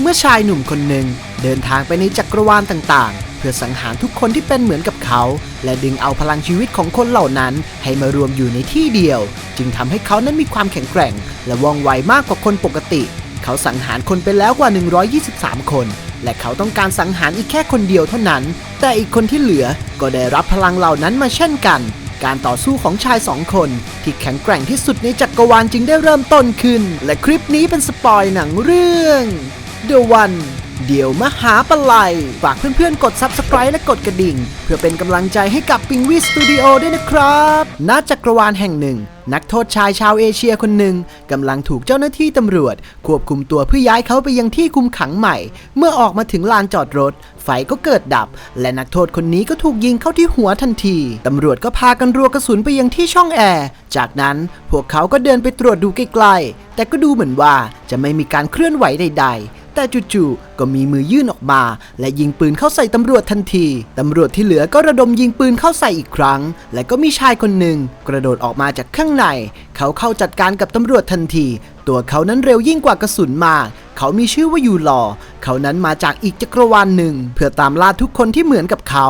เมื่อชายหนุ่มคนหนึ่งเดินทางไปในจักรวาลต่างๆ เพื่อสังหารทุกคนที่เป็นเหมือนกับเขา และดึงเอาพลังชีวิตของคนเหล่านั้นให้มารวมอยู่ในที่เดียว จึงทำให้เขานั้นมีความแข็งแกร่ง และว่องไวมากกว่าคนปกติ เขาสังหารคนไปแล้วกว่า 123 คน และเขาต้องการสังหารอีกแค่คนเดียวเท่านั้น แต่อีกคนที่เหลือก็ได้รับพลังเหล่านั้นมาเช่นกัน การต่อสู้ของชายสองคน ที่แข็งแกร่งที่สุดในจักรวาลจึงได้เริ่มต้นขึ้น และคลิปนี้เป็นสปอยหนังเรื่อง The One เดี๋ยวมหาปลัยฝากเพื่อนๆ กด Subscribe และกดกระดิ่ง เพื่อเป็นกำลังใจให้กับปิงวีสตูดิโอด้วยนะครับณจักรวาลแห่งหนึ่ง นักโทษชายชาวเอเชียคนหนึ่งกำลังถูกเจ้าหน้าที่ตำรวจ ควบคุมตัวเพื่อย้ายเขาไปยังที่คุมขังใหม่ เมื่อออกมาถึงลานจอดรถ ไฟก็เกิดดับ และนักโทษคนนี้ก็ถูกยิงเข้าที่หัวทันที ตำรวจก็พากันรัวกระสุนไปยังที่ช่องแอร์ จากนั้นพวกเขาก็เดินไปตรวจดูใกล้ๆแต่ก็ดูเหมือนว่าจะไม่มีการเคลื่อนไหวใดๆ แต่จู่ๆก็มีมือยื่นออกมา และยิงปืนเข้าใส่ตำรวจทันที ตำรวจที่เหลือก็ระดมยิงปืนเข้าใส่อีกครั้ง และก็มีชายคนหนึ่งกระโดดออกมาจากข้างใน เขาเข้าจัดการกับตำรวจทันที ตัวเขานั้นเร็วยิ่งกว่ากระสุนมากเขามีชื่อว่ายูลอ เขานั้นมาจากอีกจักรวาลหนึ่ง เพื่อตามล่าทุกคนที่เหมือนกับเขา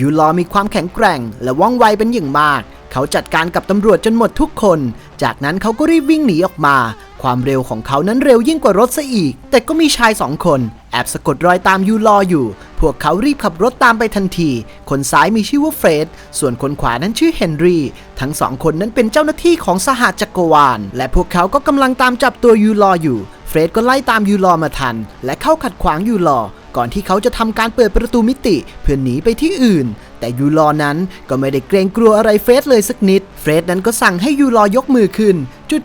ยูลอมีความแข็งแกร่ง และว่องไวเป็นอย่างมาก เขาจัดการกับตำรวจจนหมดทุกคน จากนั้นเขาก็รีบวิ่งหนีออกมา ความเร็วของเขานั้นเร็วยิ่งกว่ารถซะอีก แต่ก็มีชายสองคน แอบสะกดรอยตามยูรออยู่ พวกเขารีบขับรถตามไปทันที คนซ้ายมีชื่อว่าเฟรด ส่วนคนขวานั้นชื่อเฮนรี่ ทั้งสองคนนั้นเป็นเจ้าหน้าที่ของสหจักรวาล และพวกเขาก็กำลังตามจับตัวยูรออยู่ เฟรดก็ไล่ตามยูรอมาทัน และเข้าขัดขวางยูรอก่อนที่เขาจะทำการเปิดประตูมิติ เพื่อหนีไปที่อื่น แต่ยูรอนั้นก็ไม่ได้เกรงกลัวอะไรเฟรดเลยสักนิด เฟรดนั้นก็สั่งให้ยูรอยกมือขึ้น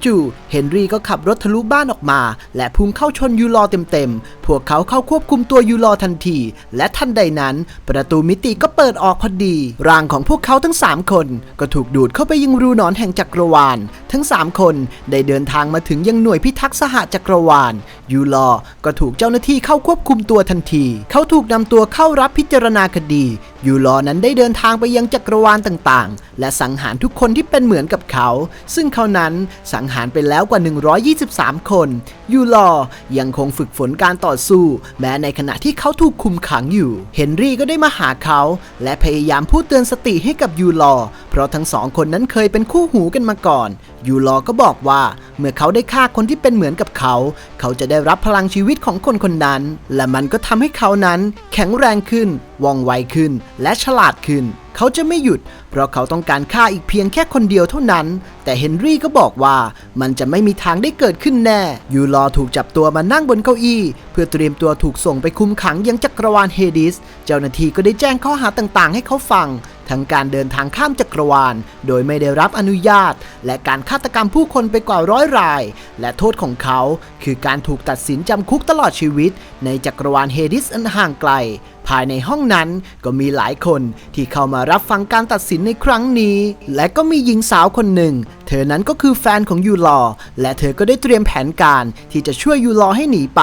จู่ๆเฮนรี่ก็ขับรถทะลุบ้านออกมา และพุ่งเข้าชนยูรอเต็มๆ พวกเขาเข้าควบคุมตัวยูรอทันที และทันใดนั้น ประตูมิติก็เปิดออกพอดี ร่างของพวกเขาทั้ง 3 คน ก็ถูกดูดเข้าไปยังรูหนอนแห่งจักรวาล ทั้ง 3 คนได้เดินทางมาถึงยังหน่วยพิทักษ์สหจักรวาล ยูรอก็ถูกเจ้าหน้าที่เข้าควบคุมตัวทันที เขาถูกนำตัวเข้ารับพิจารณาคดี ยูรอนั้นได้ได้เดินทางไปยังจักรวาลต่างๆ และสังหารทุกคนที่เป็นเหมือนกับเขา ซึ่งเขานั้นสังหารไปแล้วกว่า 123 คน ยูรอยังคงฝึกฝนการต่อสู้ แม้ในขณะที่เขาถูกคุมขังอยู่ เฮนรี่ก็ได้มาหาเขาและพยายามพูดเตือนสติให้กับยูรอ เพราะทั้งสองคนนั้นเคยเป็นคู่หูกันมาก่อน ยูรอก็บอกว่าเมื่อเขาได้ฆ่าคนที่เป็นเหมือนกับเขา เขาจะได้รับพลังชีวิตของคนคนนั้น และมันก็ทำให้เขานั้น แข็งแรงขึ้น ว่องไวขึ้น และฉลาดขึ้น เขาจะไม่หยุด เพราะเขาต้องการฆ่าอีกเพียงแค่คนเดียวเท่านั้น แต่เฮนรี่ก็บอกว่ามันจะไม่มีทางได้เกิดขึ้นแน่ ยูรอถูกจับตัวมานั่งบนเก้าอี้ เพื่อเตรียมตัวถูกส่งไปคุมขังยังจักรวาลเฮดิส เจ้าหน้าที่ก็ได้แจ้งข้อหาต่างๆ ให้เขาฟัง ทั้งการเดินทางข้ามจักรวาล โดยไม่ได้รับอนุญาต และการฆาตกรรมผู้คนไปกว่าร้อยราย และโทษของเขา คือการถูกตัดสินจำคุกตลอดชีวิต ในจักรวาลเฮดิสอันห่างไกล ภายในห้องนั้นก็มีหลายคนที่เข้ามารับฟังการตัดสินในครั้งนี้ และก็มีหญิงสาวคนหนึ่ง เธอนั้นก็คือแฟนของยูลอ และเธอก็ได้เตรียมแผนการที่จะช่วยยูลอให้หนีไป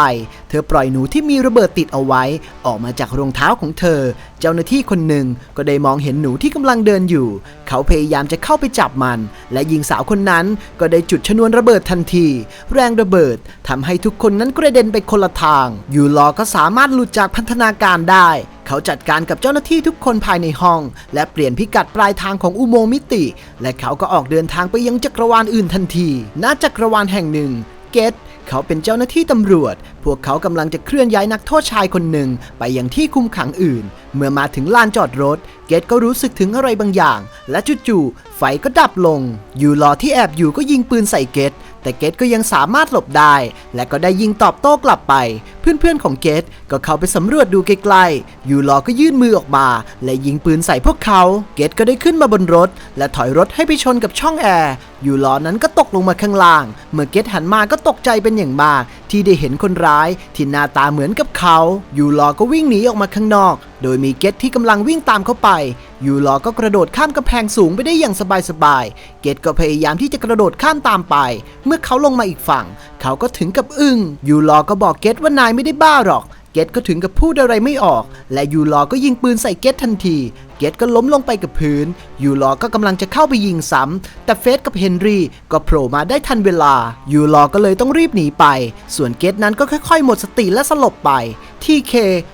เธอปล่อยหนูที่มีระเบิดติดเอาไว้ ออกมาจากรองเท้าของเธอ เจ้าหน้าที่คนหนึ่งก็ได้มองเห็นหนูที่กำลังเดินอยู่ เขาพยายามจะเข้าไปจับมัน และหญิงสาวคนนั้นก็ได้จุดชนวนระเบิดทันที แรงระเบิดทำให้ทุกคนนั้นกระเด็นไปคนละทาง ยูลอก็สามารถหลุดจากพันธนาการได้เขาจัดการกับเจ้าหน้าที่ทุกคนภายในห้อง และเปลี่ยนพิกัดปลายทางของอุโมงค์มิติ และเขาก็ออกเดินทางไปยังจักรวาลอื่นทันที ณ จักรวาลแห่งหนึ่ง เกตเขาเป็นเจ้าหน้าที่ตำรวจ พวกเขากำลังจะเคลื่อนย้ายนักโทษชายคนหนึ่งไปยังที่คุมขังอื่น เมื่อมาถึงลานจอดรถ เกตก็รู้สึกถึงอะไรบางอย่าง และจู่ๆ ไฟก็ดับลง ยูรอที่แอบอยู่ก็ยิงปืนใส่เกตแต่เกตก็ยังสามารถหลบได้ และก็ได้ยิงตอบโต้กลับไป เพื่อนๆของเกตก็เข้าไปสำรวจดูใกลๆ ยูรอก็ยื่นมือออกมา และยิงปืนใส่พวกเขา เกตก็ได้ขึ้นมาบนรถ และถอยรถให้ไปชนกับช่องแอร์ ยูรอนั้นก็ตกลงมาข้างล่าง เมื่อเกตหันมาก็ตกใจเป็นอย่างมาก ที่ได้เห็นคนร้ายที่หน้าตาเหมือนกับเขา ยูรอก็วิ่งหนีออกมาข้างนอก โดยมีเกตที่กำลังวิ่งตามเข้าไป ยูรอก็กระโดดข้ามกำแพงสูงไปได้อย่างสบายๆ เกตก็พยายามที่จะกระโดดข้ามตามไป เมื่อเขาลงมาอีกฝั่ง เขาก็ถึงกับอึ้ง ยูรอก็บอกเกตว่านายไม่ได้บ้าหรอก เกตก็ถึงกับพูดอะไรไม่ออก และยูรอก็ยิงปืนใส่เกตทันที เกตก็ล้มลงไปกับพื้น ยูรอก็กำลังจะเข้าไปยิงซ้ำ แต่เฟสกับเฮนรี่ก็โผล่มาได้ทันเวลา ยูรอก็เลยต้องรีบหนีไป ส่วนเกตนั้นก็ค่อยๆ หมดสติและสลบไป ที่เค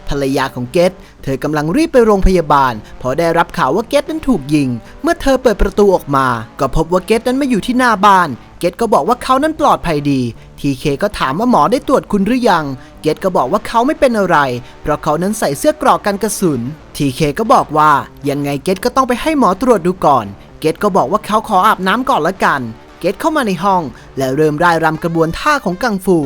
ภรรยาของเกตเธอกำลังรีบไปโรงพยาบาลเพราะได้รับข่าวว่าเกตนั้นถูกยิง เมื่อเธอเปิดประตูออกมา ก็พบว่าเกตนั้นไม่อยู่ที่หน้าบ้าน เกตก็บอกว่าเขานั้นปลอดภัยดี ทีเคก็ถามว่าหมอได้ตรวจคุณหรือยัง เกตก็บอกว่าเขาไม่เป็นอะไร เพราะเขานั้นใส่เสื้อกรอกกันกระสุน ทีเคก็บอกว่ายังไงเกตก็ต้องไปให้หมอตรวจดูก่อน เกตก็บอกว่าเขาขออาบน้ำก่อนละกัน เกตเข้ามาในห้อง และเริ่มร่ายรำกระบวนท่าของกังฟู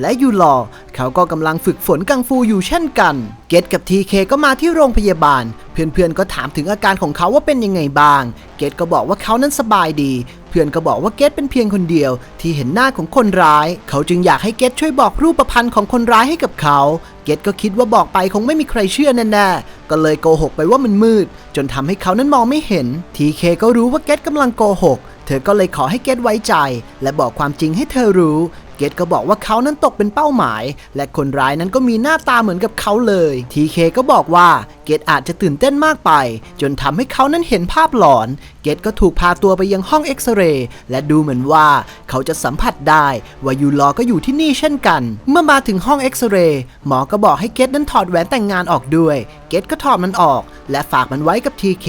และยูรอเขาก็กำลังฝึกฝนกังฟูอยู่เช่นกัน เกตกับทีเคก็มาที่โรงพยาบาล เพื่อนๆก็ถามถึงอาการของเขาว่าเป็นยังไงบ้าง เกตก็บอกว่าเขานั้นสบายดี เพื่อนก็บอกว่าเกตเป็นเพียงคนเดียว ที่เห็นหน้าของคนร้าย เขาจึงอยากให้เกตช่วยบอกรูปพรรณของคนร้ายให้กับเขา เกตก็คิดว่าบอกไปคงไม่มีใครเชื่อแน่ๆ ก็เลยโกหกไปว่ามันมืด จนทำให้เขานั้นมองไม่เห็น ทีเคก็รู้ว่าเกตกำลังโกหกเธอก็เลยขอให้เกตไว้ใจ และบอกความจริงให้เธอรู้ เกตก็บอกว่าเขานั้นตกเป็นเป้าหมาย และคนร้ายนั้นก็มีหน้าตาเหมือนกับเขาเลยทีเคก็บอกว่าเกตอาจจะตื่นเต้นมากไป จนทำให้เขานั้นเห็นภาพหลอน เกตก็ถูกพาตัวไปยังห้องเอ็กซเรย์และดูเหมือนว่าเขาจะสัมผัสได้ว่ายูรอก็อยู่ที่นี่เช่นกัน เมื่อมาถึงห้องเอ็กซเรย์หมอก็บอกให้เกตนั้นถอดแหวนแต่งงานออกด้วย เกตก็ถอดมันออก และฝากมันไว้กับทีเค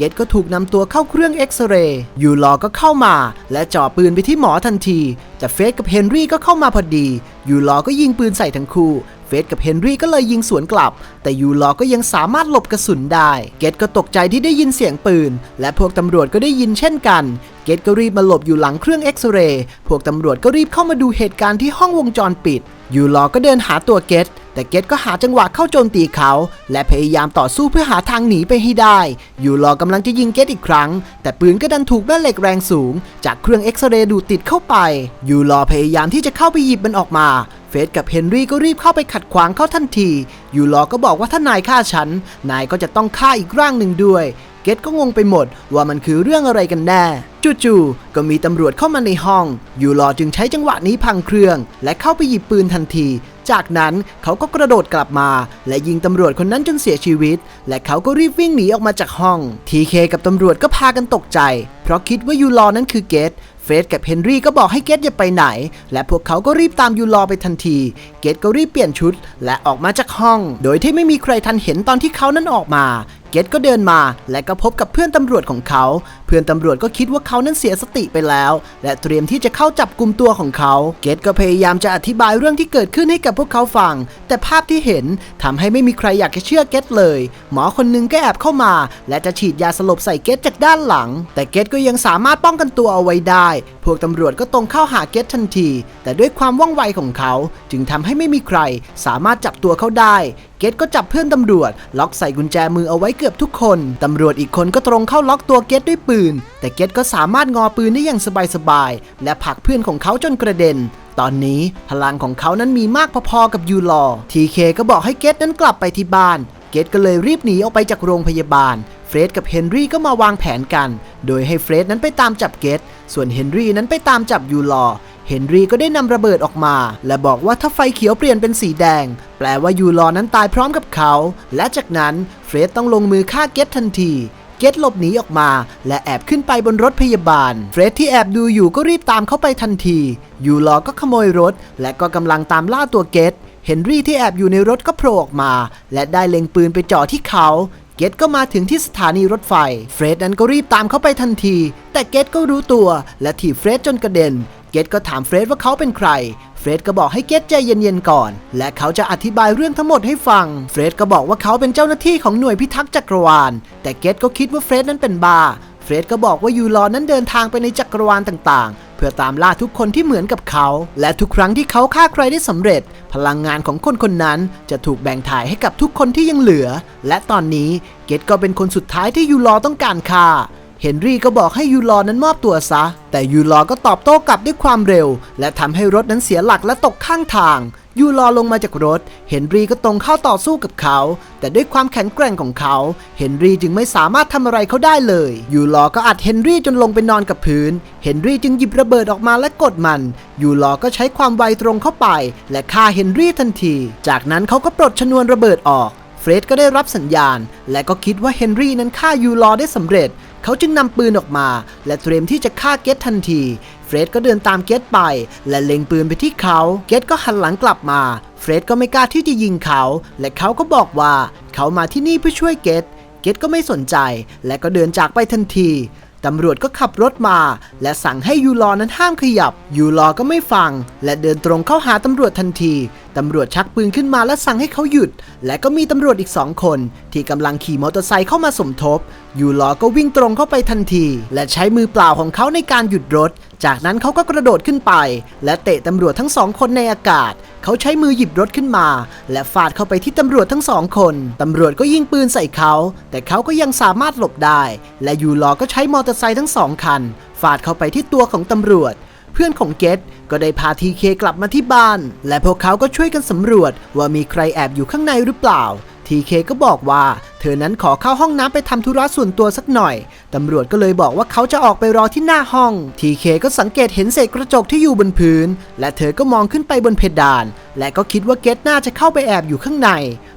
เกตก็ถูกนำตัวเข้าเครื่องเอ็กซเรย์ยูรอก็เข้ามา และจ่อปืนไปที่หมอทันที แต่เฟสกับเฮนรี่ก็เข้ามาพอดี ยูรอก็ยิงปืนใส่ทั้งคู่เฟสกับเฮนรี่ก็เลยยิงสวนกลับ แต่ยูรอก็ยังสามารถหลบกระสุนได้ เกตก็ตกใจที่ได้ยินเสียงปืน และพวกตำรวจก็ได้ยินเช่นกัน เกตก็รีบมาหลบอยู่หลังเครื่องเอ็กซเรย์ พวกตำรวจก็รีบเข้ามาดูเหตุการณ์ที่ห้องวงจรปิด ยูรอก็เดินหาตัวเกต แต่เกตก็หาจังหวะเข้าโจมตีเขา และพยายามต่อสู้เพื่อหาทางหนีไปให้ได้ ยูรอกำลังจะยิงเกตอีกครั้ง แต่ปืนก็ดันถูกแม่เหล็กแรงสูง จากเครื่องเอ็กซเรย์ดูดติดเข้าไป ยูรอพยายามที่จะเข้าไปหยิบมันออกมาเฟสกับเฮนรี่ก็รีบเข้าไปขัดขวางเขาทันที ยูรอก็บอกว่าถ้านายฆ่าฉัน นายก็จะต้องฆ่าอีกร่างหนึ่งด้วย เกตก็งงไปหมดว่ามันคือเรื่องอะไรกันแน่จู่ๆก็มีตำรวจเข้ามาในห้อง ยูรอจึงใช้จังหวะนี้พังเครื่อง และเข้าไปหยิบปืนทันที จากนั้นเขาก็กระโดดกลับมา และยิงตำรวจคนนั้นจนเสียชีวิต และเขาก็รีบวิ่งหนีออกมาจากห้อง ทีเคกับตำรวจก็พากันตกใจ เพราะคิดว่ายูรอนั้นคือเกตเฟสกับเฮนรี่ก็บอกให้เกตอย่าไปไหน และพวกเขาก็รีบตามยูรอไปทันที เกตก็รีบเปลี่ยนชุด และออกมาจากห้อง โดยที่ไม่มีใครทันเห็นตอนที่เขานั้นออกมา เกตก็เดินมาและก็พบกับเพื่อนตำรวจของเขา เพื่อนตำรวจก็คิดว่าเขานั้นเสียสติไปแล้ว และเตรียมที่จะเข้าจับกลุ่มตัวของเขา เกตก็พยายามจะอธิบายเรื่องที่เกิดขึ้นให้กับพวกเขาฟัง แต่ภาพที่เห็นทำให้ไม่มีใครอยากจะเชื่อเกตเลย หมอคนหนึงก็แอบเข้ามา และจะฉีดยาสลบใส่เกตจากด้านหลัง แต่เกตก็ยังสามารถป้องกันตัวเอาไว้ได้ พวกตำรวจก็ตรงเข้าหาเกตทันที แต่ด้วยความว่องไวของเขา จึงทำให้ไม่มีใครสามารถจับตัวเขาได้ เกตก็จับเพื่อนตำรวจ ล็อกใส่กุญแจมือเอาไว้เกือบทุกคน ตำรวจอีกคนก็ตรงเข้าล็อกตัวเกตด้วยปืน แต่เกตก็สามารถงอปืนได้อย่างสบายๆ และผลักเพื่อนของเขาจนกระเด็น ตอนนี้พลังของเขานั้นมีมากพอๆกับยูรอทีเคก็บอกให้เกตนั้นกลับไปที่บ้าน เกตก็เลยรีบหนีออกไปจากโรงพยาบาล เฟรดกับเฮนรี่ก็มาวางแผนกัน โดยให้เฟรดนั้นไปตามจับเกต ส่วนเฮนรี่นั้นไปตามจับยูรอเฮนรี่ก็ได้นำระเบิดออกมา และบอกว่าถ้าไฟเขียวเปลี่ยนเป็นสีแดง แปลว่ายูรอนั้นตายพร้อมกับเขา และจากนั้นเฟรดต้องลงมือฆ่าเกตทันทีเกตหลบหนีออกมา และแอบขึ้นไปบนรถพยาบาล เฟรดที่แอบดูอยู่ก็รีบตามเข้าไปทันที ยูรอก็ขโมยรถ และก็กำลังตามล่าตัวเกตเฮนรี่ที่แอบอยู่ในรถก็โผล่ออกมา และได้เล็งปืนไปจ่อที่เขา เกตก็มาถึงที่สถานีรถไฟ เฟรดนั้นก็รีบตามเขาไปทันที แต่เกตก็รู้ตัว และถีบเฟรดจนกระเด็น เกตก็ถามเฟรดว่าเขาเป็นใคร เฟรดก็บอกให้เกตใจเย็นๆก่อน และเขาจะอธิบายเรื่องทั้งหมดให้ฟัง เฟรดก็บอกว่าเขาเป็นเจ้าหน้าที่ของหน่วยพิทักษ์จักรวาล แต่เกตก็คิดว่าเฟรดนั้นเป็นบ้า เฟรดก็บอกว่ายูรอนั้นเดินทางไปในจักรวาลต่างๆ พื่อตามล่าทุกคนที่เหมือนกับเขา และทุกครั้งที่เขาฆ่าใครได้สำเร็จ พลังงานของคนคนนั้นจะถูกแบ่งถ่ายให้กับทุกคนที่ยังเหลือ และตอนนี้เกตก็เป็นคนสุดท้ายที่ยูรอต้องการฆ่า เฮนรี่ก็บอกให้ยูรอนั้นมอบตัวซะ แต่ยูรอก็ตอบโต้กลับด้วยความเร็ว และทำให้รถนั้นเสียหลักและตกข้างทาง ยูรอลงมาจากรถ เฮนรี่ก็ตรงเข้าต่อสู้กับเขา แต่ด้วยความแข็งแกร่งของเขา เฮนรี่จึงไม่สามารถทำอะไรเขาได้เลย ยูรอก็อัดเฮนรี่จนลงไปนอนกับพื้น เฮนรี่จึงหยิบระเบิดออกมาและกดมัน ยูรอก็ใช้ความไวตรงเข้าไป และฆ่าเฮนรี่ทันที จากนั้นเขาก็ปลดชนวนระเบิดออก เฟรดก็ได้รับสัญญาณ และก็คิดว่าเฮนรี่นั้นฆ่ายูรอได้สำเร็จ เขาจึงนำปืนออกมา และเตรียมที่จะฆ่าเกตทันที เฟรดก็เดินตามเกตไป และเล็งปืนไปที่เขา เกตก็หันหลังกลับมา เฟรดก็ไม่กล้าที่จะยิงเขา และเขาก็บอกว่าเขามาที่นี่เพื่อช่วยเกต เกตก็ไม่สนใจ และก็เดินจากไปทันทีตำรวจก็ขับรถมา และสั่งให้ยูรอนั้นห้ามขยับ ยูรอก็ไม่ฟัง และเดินตรงเข้าหาตำรวจทันทีตำรวจชักปืนขึ้นมาและสั่งให้เขาหยุด และก็มีตำรวจอีกสองคน ที่กำลังขี่มอเตอร์ไซค์เข้ามาสมทบ ยูรอก็วิ่งตรงเข้าไปทันที และใช้มือเปล่าของเขาในการหยุดรถ จากนั้นเขาก็กระโดดขึ้นไป และเตะตำรวจทั้งสองคนในอากาศ เขาใช้มือหยิบรถขึ้นมา และฟาดเข้าไปที่ตำรวจทั้งสองคน ตำรวจก็ยิงปืนใส่เขา แต่เขาก็ยังสามารถหลบได้ และยูรอก็ใช้มอเตอร์ไซค์ทั้งสองคันฟาดเข้าไปที่ตัวของตำรวจ เพื่อนของเกตก็ได้พาทีเคกลับมาที่บ้าน และพวกเขาก็ช่วยกันสำรวจว่ามีใครแอบอยู่ข้างในหรือเปล่า ทีเคก็บอกว่า เธอนั้นขอเข้าห้องน้ำไปทำธุระส่วนตัวสักหน่อย ตำรวจก็เลยบอกว่าเขาจะออกไปรอที่หน้าห้อง ทีเคก็สังเกตเห็นเศษกระจกที่อยู่บนพื้น และเธอก็มองขึ้นไปบนเพดาน และก็คิดว่าเกตน่าจะเข้าไปแอบอยู่ข้างใน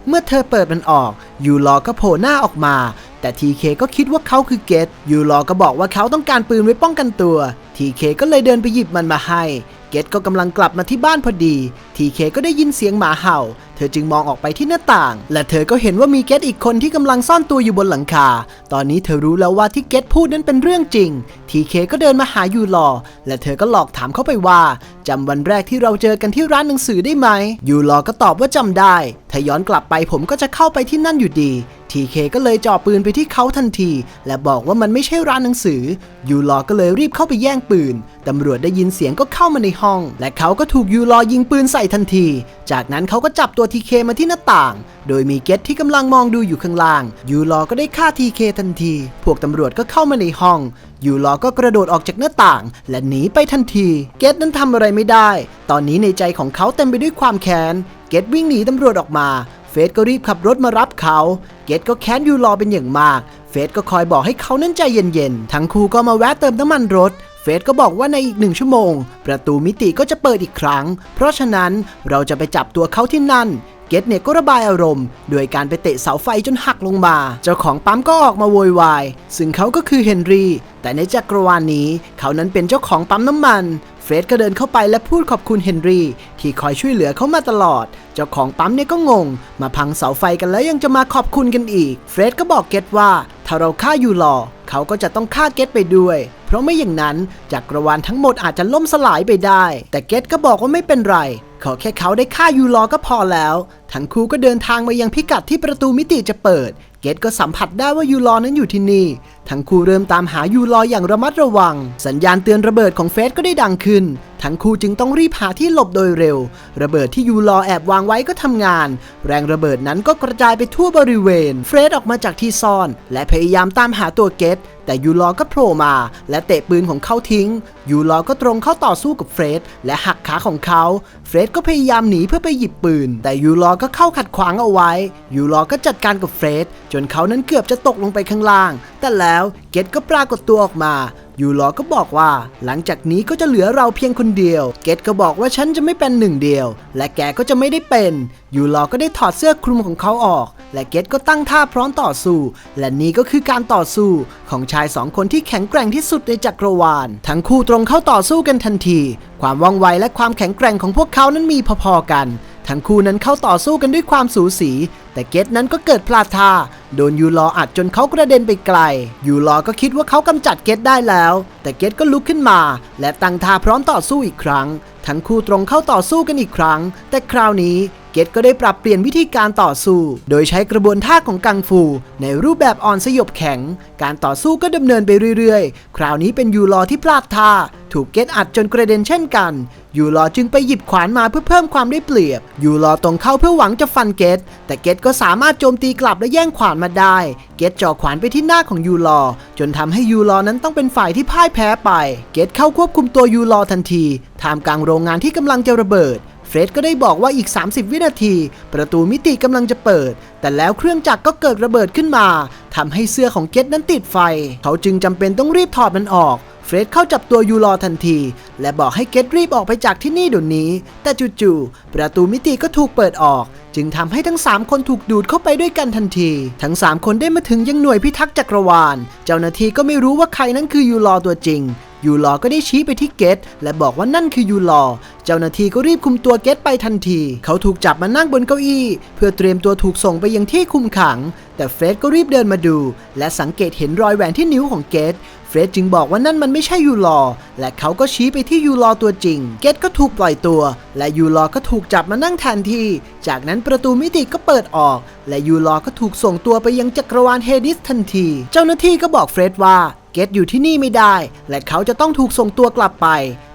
เมื่อเธอเปิดมันออก ยูรอก็โผล่หน้าออกมา แต่ทีเคก็คิดว่าเขาคือเกตยูรอก็บอกว่าเขาต้องการปืนไว้ป้องกันตัวทีเคก็เลยเดินไปหยิบมันมาให้เกตก็กำลังกลับมาที่บ้านพอดี ทีเคก็ได้ยินเสียงหมาเห่า เธอจึงมองออกไปที่หน้าต่าง และเธอก็เห็นว่ามีเกตอีกคนที่กำลังซ่อนตัวอยู่บนหลังคา ตอนนี้เธอรู้แล้วว่าที่เกตพูดนั้นเป็นเรื่องจริง ทีเคก็เดินมาหายูรอ และเธอก็หลอกถามเขาไปว่าจำวันแรกที่เราเจอกันที่ร้านหนังสือได้ไหม ยูรอก็ตอบว่าจำได้ ถ้าย้อนกลับไปผมก็จะเข้าไปที่นั่นอยู่ดี ทีเคก็เลยจ่อปืนไปที่เขาทันที และบอกว่ามันไม่ใช่ร้านหนังสือ ยูรอก็เลยรีบเข้าไปแย่งปืน ตำรวจได้ยินเสียงก็เข้ามาในห้อง และเขาก็ถูกยูรอยิงปืนใส่ทันที จากนั้นเขาก็จับตัวทีเคมาที่หน้าต่าง โดยมีเกตที่กำลังมองดูอยู่ข้างล่าง ยูรอก็ได้ฆ่าทีเคทันที พวกตำรวจก็เข้ามาในห้อง ยูรอก็กระโดดออกจากหน้าต่าง และหนีไปทันที เกตนั้นทำอะไรไม่ได้ ตอนนี้ในใจของเขาเต็มไปด้วยความแค้น เกตวิ่งหนีตำรวจออกมา เฟสก็รีบขับรถมารับเขา เกตก็แค้นยูรอเป็นอย่างมาก เฟสก็คอยบอกให้เขานั้นใจเย็นๆ ทั้งคู่ก็มาแวะเติมน้ำมันรถ เฟสก็บอกว่าในอีกหนึ่งชั่วโมง ประตูมิติก็จะเปิดอีกครั้ง เพราะฉะนั้นเราจะไปจับตัวเขาที่นั่นเกตเนี่ยก็ระบายอารมณ์ โดยการไปเตะเสาไฟจนหักลงมา เจ้าของปั๊มก็ออกมาโวยวาย ซึ่งเขาก็คือเฮนรี่ แต่ในจักรวาลนี้ เขานั้นเป็นเจ้าของปั๊มน้ำมัน เฟรดก็เดินเข้าไปและพูดขอบคุณเฮนรี่ ที่คอยช่วยเหลือเขามาตลอด เจ้าของปั๊มเนี่ยก็งง มาพังเสาไฟกันแล้วยังจะมาขอบคุณกันอีก เฟรดก็บอกเกตว่า ถ้าเราฆ่ายูรอเขาก็จะต้องฆ่าเกตไปด้วย เพราะไม่อย่างนั้นจักรวาลทั้งหมดอาจจะล่มสลายไปได้ แต่เกตก็บอกว่าไม่เป็นไรขอแค่เขาได้ฆ่ายูรอก็พอแล้ว ทั้งคู่ก็เดินทางมายังพิกัดที่ประตูมิติจะเปิด เกตก็สัมผัสได้ว่ายูรอนั้นอยู่ที่นี่ ทั้งคู่เริ่มตามหายูรออย่างระมัดระวัง สัญญาณเตือนระเบิดของเฟสก็ได้ดังขึ้น ทั้งคู่จึงต้องรีบหาที่หลบโดยเร็ว ระเบิดที่ยูรอแอบวางไว้ก็ทำงาน แรงระเบิดนั้นก็กระจายไปทั่วบริเวณ เฟรดออกมาจากที่ซ่อน และพยายามตามหาตัวเกตแต่ยูรอก็โผล่มา และเตะปืนของเขาทิ้ง ยูรอก็ตรงเข้าต่อสู้กับเฟรดและหักขาของเขา เฟรดก็พยายามหนีเพื่อไปหยิบปืน แต่ยูรอก็เข้าขัดขวางเอาไว้ ยูรอก็จัดการกับเฟรดจนเขานั้นเกือบจะตกลงไปข้างล่าง แต่แล้วเกตก็ปรากฏตัวออกมายูรอก็บอกว่า หลังจากนี้ก็จะเหลือเราเพียงคนเดียว เกตก็บอกว่าฉันจะไม่เป็นหนึ่งเดียว และแกก็จะไม่ได้เป็นยูรอก็ได้ถอดเสื้อคลุมของเขาออก และเกตก็ตั้งท่าพร้อมต่อสู้ และนี่ก็คือการต่อสู้ของชายสองคนที่แข็งแกร่งที่สุดในจักรวาล ทั้งคู่ตรงเข้าต่อสู้กันทันที ความว่องไวและความแข็งแกร่งของพวกเขานั้นมีพอๆกัน ทั้งคู่นั้นเข้าต่อสู้กันด้วยความสูสี แต่เกตนั้นก็เกิดพลาดท่า โดนยูรออัดจนเขากระเด็นไปไกล ยูรอก็คิดว่าเขากำจัดเกตได้แล้ว แต่เกตก็ลุกขึ้นมา และตั้งท่าพร้อมต่อสู้อีกครั้ง ทั้งคู่ตรงเข้าต่อสู้กันอีกครั้ง แต่คราวนี้ เกตก็ได้ปรับเปลี่ยนวิธีการต่อสู้ โดยใช้กระบวนท่าของกังฟู ในรูปแบบอ่อนสยบแข็ง การต่อสู้ก็ดำเนินไปเรื่อยๆ คราวนี้เป็นยูรอที่พลาดท่า ถูกเกตอัดจนกระเด็นเช่นกัน ยูรอจึงไปหยิบขวานมาเพื่อเพิ่มความได้เปรียบ ยูรอตรงเข้าเพื่อหวังจะฟันเกตแต่เกตก็สามารถโจมตีกลับและแย่งขวานมาได้ เกตจ่อขวานไปที่หน้าของยูรอจนทำให้ยูรอนั้นต้องเป็นฝ่ายที่พ่ายแพ้ไป เกตเข้าควบคุมตัวยูรอทันทีท่ามกลางโรงงานที่กำลังจะระเบิด ร็ดก็ได้บอกว่าอีก 30 วินาที ประตูมิติกำลังจะเปิด แต่แล้วเครื่องจักรก็เกิดระเบิดขึ้นมาทำให้เสื้อของเกตนั้นติดไฟ เขาจึงจำเป็นต้องรีบถอดมันออกเฟร็ดเข้าจับตัวยูรอทันที และบอกให้เกตรีบออกไปจากที่นี่เดี๋ยวนี้ แต่จู่ๆประตูมิติก็ถูกเปิดออก จึงทำให้ทั้ง 3 คนถูกดูดเข้าไปด้วยกันทันที ทั้ง 3 คนได้มาถึงยังหน่วยพิทักษ์จักรวาล เจ้าหน้าที่ก็ไม่รู้ว่าใครนั้นคือยูรอตัวจริง ยูรอก็ได้ชี้ไปที่เกตและบอกว่านั่นคือยูรอเจ้าหน้าที่ก็รีบคุมตัวเกตไปทันที เขาถูกจับมานั่งบนเก้าอี้ เพื่อเตรียมตัวถูกส่งไปยังที่คุมขัง แต่เฟร็ดก็รีบเดินมาดู และสังเกตเห็นรอยแหวนที่นิ้วของเกตเฟร็ดจึงบอกว่านั่นมันไม่ใช่ยูรอและเขาก็ชี้ไปที่ยูรอตัวจริง เกตก็ถูกปล่อยตัว และยูรอก็ถูกจับมานั่งแทนที่ จากนั้นประตูมิติก็เปิดออก และยูรอก็ถูกส่งตัวไปยังจักรวาลเฮดิสทันที เจ้าหน้าที่ก็บอกเฟร็ดว่า เกตอยู่ที่นี่ไม่ได้ และเขาจะต้องถูกส่งตัวกลับไป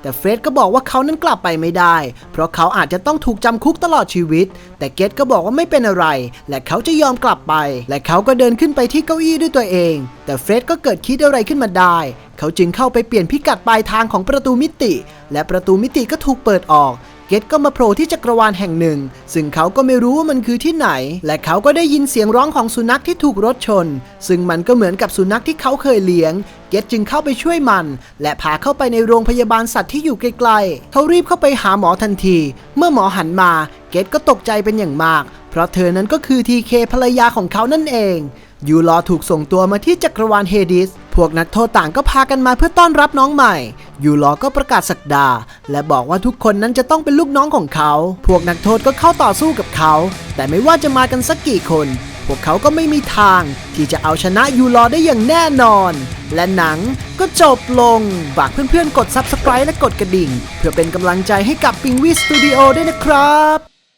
แต่เฟร็ดก็บอกว่าเขานั้นกลับไปไม่ได้ เพราะเขาอาจจะต้องถูกจำคุกตลอดชีวิต แต่เกตก็บอกว่าไม่เป็นอะไร และเขาจะยอมกลับไป และเขาก็เดินขึ้นไปที่เก้าอี้ด้วยตัวเอง แต่เฟร็ดก็เกิดคิดอะไรขึ้นมาได้ เขาจึงเข้าไปเปลี่ยนพิกัดปลายทางของประตูมิติ และประตูมิติก็ถูกเปิดออก เกตก็มาโผล่ที่จักรวาลแห่งหนึ่ง ซึ่งเขาก็ไม่รู้ว่ามันคือที่ไหน และเขาก็ได้ยินเสียงร้องของสุนัขที่ถูกรถชน ซึ่งมันก็เหมือนกับสุนัขที่เขาเคยเลี้ยง เกตจึงเข้าไปช่วยมัน และพาเข้าไปในโรงพยาบาลสัตว์ที่อยู่ไกลๆ เขารีบเข้าไปหาหมอทันที เมื่อหมอหันมา เกตก็ตกใจเป็นอย่างมาก เพราะเธอนั้นก็คือทีเคภรรยาของเขานั่นเองยูรอถูกส่งตัวมาที่จักรวาลเฮดิส วกนักโทษต่างก็พากันมาเพื่อต้อนรับน้องใหม่ ยูรอก็ประกาศสักดา และบอกว่าทุกคนนั้นจะต้องเป็นลูกน้องของเขา พวกนักโทษก็เข้าต่อสู้กับเขา แต่ไม่ว่าจะมากันสักกี่คน พวกเขาก็ไม่มีทางที่จะเอาชนะยูรอได้อย่างแน่นอน และหนังก็จบลง ฝากเพื่อนๆ กด Subscribe และกดกระดิ่ง เพื่อเป็นกำลังใจให้กับปิงวีสตูดิโอด้วยนะครับ